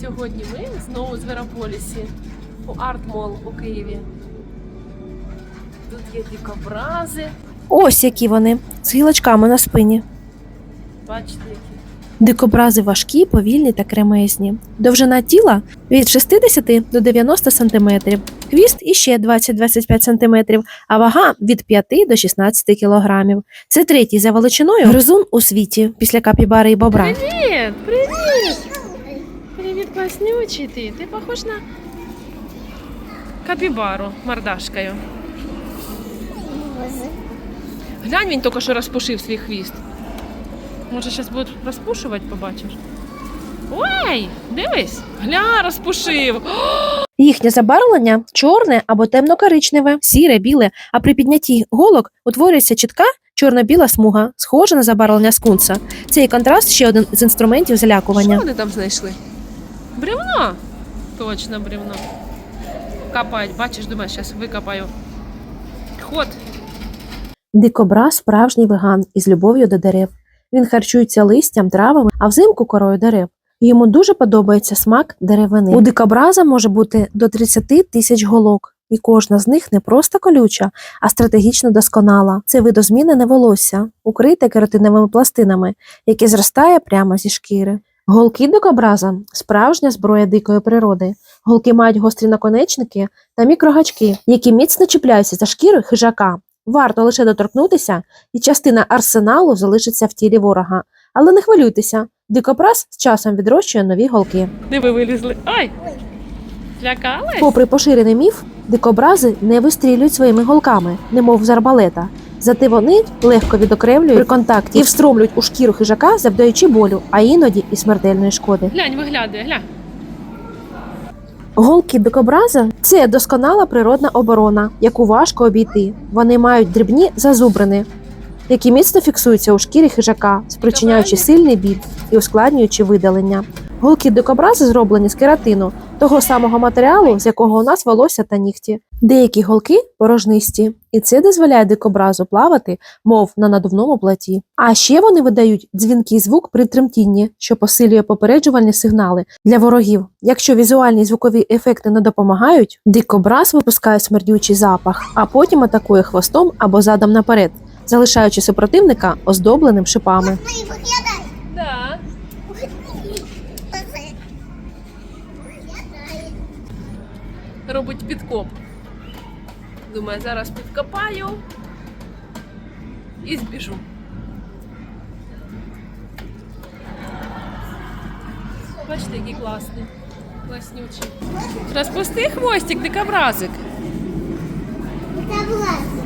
Сьогодні ми знову в Зверополісі у Арт-Мол у Києві. Тут є дикобрази. Ось які вони з гілочками на спині. Бачите, які. Дикобрази важкі, повільні та кремезні. Довжина тіла від 60 до 90 см, хвіст іще 20-25 см, а вага від 5 до 16 кг. Це третій за величиною гризун у світі після капібари і бобра. Привіт! Класнючий ти. Ти похож на капібару мордашкою. Глянь, він тільки що розпушив свій хвіст. Може, зараз буде розпушувати, побачиш. Ой, дивись, гля, розпушив. Їхнє забарвлення чорне або темно-коричневе, сіре, біле, а при піднятті голок утворюється чітка чорно-біла смуга, схожа на забарвлення скунса. Цей контраст ще один з інструментів Що залякування. вони там знайшли? Бревно. Точно бревно. Копать, бачиш, думаю, зараз викопаю. Ход. Дикобраз справжній веган із любов'ю до дерев. Він харчується листям, травами, а взимку корою дерев. Йому дуже подобається смак деревини. У дикобраза може бути до 30 тисяч голок, і кожна з них не просто колюча, а стратегічно досконала. Це видозмінене волосся, укрите кератиновими пластинами, яке зростає прямо зі шкіри. Голки дикобраза справжня зброя дикої природи. Голки мають гострі наконечники та мікрогачки, які міцно чіпляються за шкіри хижака. Варто лише доторкнутися, і частина арсеналу залишиться в тілі ворога. Але не хвилюйтеся, дикобраз з часом відрощує нові голки. Де ви вилізли? Ай! Злякались? Попри поширений міф, дикобрази не вистрілюють своїми голками, немов з арбалета. Зате вони легко відокремлюють при контакті і встромлюють у шкіру хижака, завдаючи болю, а іноді і смертельної шкоди. Глянь, виглядає, глянь. Голки дикобраза це досконала природна оборона, яку важко обійти. Вони мають дрібні зазубрини, які міцно фіксуються у шкірі хижака, спричиняючи сильний біль і ускладнюючи видалення. Голки дикобраза зроблені з кератину, того самого матеріалу, з якого у нас волосся та нігті. Деякі голки порожнисті, і це дозволяє дикобразу плавати, мов на надувному платі. А ще вони видають дзвінкий звук при тремтінні, що посилює попереджувальні сигнали для ворогів. Якщо візуальні звукові ефекти не допомагають, дикобраз випускає смердючий запах, а потім атакує хвостом або задом наперед, залишаючи супротивника оздобленим шипами. робить підкоп. Думаю, зараз підкопаю і збіжу. Бачите, який класний, класнючий. Розпусти хвостик, дикобразик. Дикобразик.